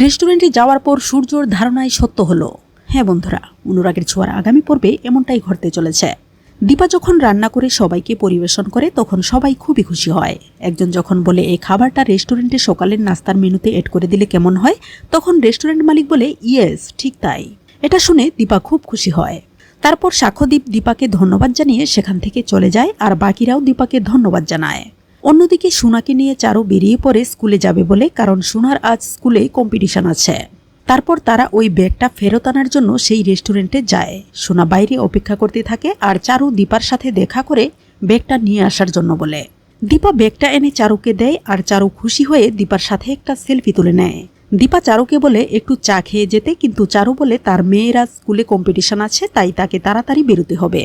রেস্টুরেন্টে যাওয়ার পর সূর্যর ধারণায় সত্য হলো। হ্যাঁ বন্ধুরা, অনুরাগের ছোঁয়ার আগামী পর্বে এমনটাই ঘটতে চলেছে। দীপা যখন রান্না করে সবাইকে পরিবেশন করে, তখন সবাই খুবই খুশি হয়। একজন যখন বলে, এই খাবারটা রেস্টুরেন্টে সকালের নাস্তার মেনুতে এড করে দিলে কেমন হয়? তখন রেস্টুরেন্ট মালিক বলে, ইয়েস, ঠিক তাই। এটা শুনে দীপা খুব খুশি হয়। তারপর সাক্ষ্যদীপ দীপাকে ধন্যবাদ জানিয়ে সেখান থেকে চলে যায় আর বাকিরাও দীপাকে ধন্যবাদ জানায়। অন্যদিকে সোনাকে নিয়ে চারু বেরিয়ে পড়ে স্কুলে যাবে বলে কারণ সোনার আজ স্কুলে কম্পিটিশন আছে। তারপর তারা ওই ব্যাগটা ফেরত আনার জন্য সেই রেস্টুরেন্টে যায়। সোনা বাইরে অপেক্ষা করতে থাকে আর চারু দীপার সাথে দেখা করে ব্যাগটা নিয়ে আসার জন্য বলে। দীপা ব্যাগটা এনে চারুকে দেয় আর চারু খুশি হয়ে দীপার সাথে একটা সেলফি তুলে নেয়। দীপা চারুকে বলে, একটু চা খেয়ে যেতে। কিন্তু চারু বলে, তার মেয়েরা স্কুলে কম্পিটিশন আছে, তাই তাকে তাড়াতাড়ি বেরোতে হবে।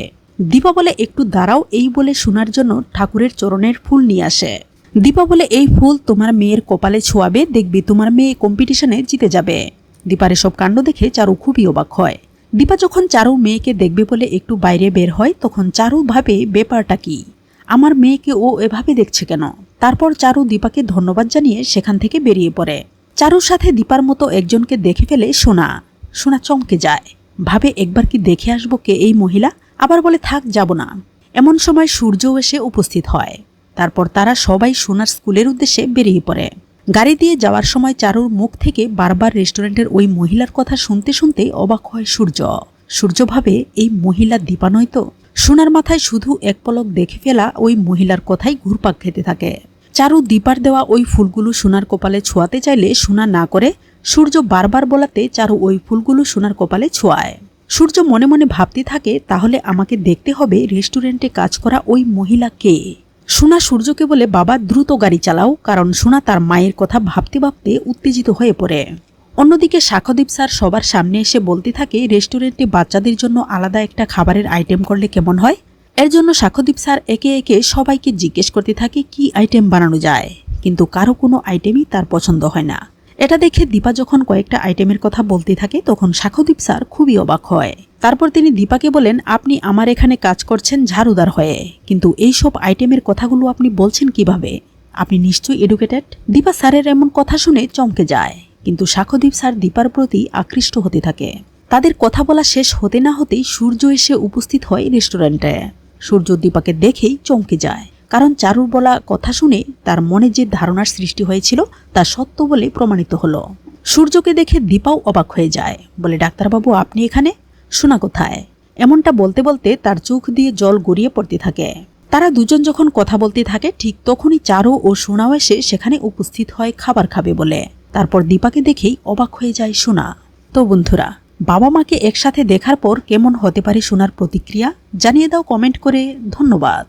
দীপা বলে একটু দাঁড়াও, এই বলে শোনার জন্য ঠাকুরের চরণের ফুল নিয়ে আসে। দীপা বলে এই ফুল তোমার মেয়ের কপালে ছোঁয়াবে, দেখবি তোমার মেয়ে কম্পিটিশনে জিতে যাবে। দীপার এসব কাণ্ড দেখে চারু খুবই অবাক হয়। দীপা যখন চারু মেয়েকে দেখবে বলে একটু বাইরে বের হয়, তখন চারু ভাবে, ব্যাপারটা কি? আমার মেয়েকে ও এভাবে দেখছে কেন? তারপর চারু দীপাকে ধন্যবাদ জানিয়ে সেখান থেকে বেরিয়ে পড়ে। চারুর সাথে দীপার মতো একজনকে দেখে ফেলে সোনা। সোনা চমকে যায়। ভাবে, একবার কি দেখে আসব কে এই মহিলা? আবার বলে, থাক, যাব না। এমন সময় সূর্য এসে উপস্থিত হয়। তারপর তারা সবাই সোনার স্কুলের উদ্দেশ্যে বেরিয়ে পড়ে। গাড়ি দিয়ে যাওয়ার সময় চারুর মুখ থেকে বারবার রেস্টুরেন্টের ওই মহিলার কথা শুনতে শুনতে অবাক হয় সূর্য। সূর্য ভাবে, এই মহিলা দীপা নয় তো? সোনার মাথায় শুধু এক পলক দেখে ফেলা ওই মহিলার কথাই ঘুরপাক খেতে থাকে। চারু দীপার দেওয়া ওই ফুলগুলো সোনার কপালে ছোঁয়াতে চাইলে সোনা না করে সূর্য বারবার বলাতে চারু ওই ফুলগুলো সোনার কপালে ছোঁয়ায়। সূর্য মনে মনে ভাবতে থাকে, তাহলে আমাকে দেখতে হবে রেস্টুরেন্টে কাজ করা ওই মহিলা কে। সোনা সূর্যকে বলে, বাবা, দ্রুত গাড়ি চালাও। কারণ সোনা তার মায়ের কথা ভাবতে ভাবতে উত্তেজিত হয়ে পড়ে। অন্যদিকে সাক্ষ্যদীপ স্যার সবার সামনে এসে বলতে থাকে রেস্টুরেন্টে বাচ্চাদের জন্য আলাদা একটা খাবারের আইটেম করলে কেমন হয়? এর জন্য সাক্ষ্যদীপ স্যার একে একে সবাইকে জিজ্ঞেস করতে থাকে, কি আইটেম বানানো যায়? কিন্তু কারও কোনো আইটেমই তার পছন্দ হয় না। এটা দেখে দীপা যখন কয়েকটা আইটেমের কথা বলতে থাকে, তখন সাক্ষ্যদীপ স্যার খুবই অবাক হয়। তারপর তিনি দীপাকে বলেন, আপনি আমার এখানে কাজ করছেন ঝাড়ুদার হয়ে, কিন্তু এই সব আইটেমের কথাগুলো আপনি বলছেন কীভাবে? আপনি নিশ্চয়ই এডুকেটেড দীপা স্যারের এমন কথা শুনে চমকে যায়, কিন্তু সাক্ষ্যদীপ স্যার দীপার প্রতি আকৃষ্ট হতে থাকে। তাদের কথা বলা শেষ হতে না হতেই সূর্য এসে উপস্থিত হয় রেস্টুরেন্টে। সূর্য দীপাকে দেখেই চমকে যায়। কারণ চারুর বলা কথা শুনে তার মনে যে ধারণার সৃষ্টি হয়েছিল তা সত্য বলে প্রমাণিত হলো। সূর্যকে দেখে দীপাও অবাক হয়ে যায়, বলে, ডাক্তারবাবু, আপনি এখানে? শোনা কোথায়? এমনটা বলতে বলতে তার চোখ দিয়ে জল গড়িয়ে পড়তে থাকে। তারা দুজন যখন কথা বলতে থাকে, ঠিক তখনই চারু ও সোনাও এসে সেখানে উপস্থিত হয় খাবার খাবে বলে। তারপর দীপাকে দেখেই অবাক হয়ে যায় সোনা। তো বন্ধুরা, বাবা মাকে একসাথে দেখার পর কেমন হতে পারে সোনার প্রতিক্রিয়া জানিয়ে দাও কমেন্ট করে। ধন্যবাদ।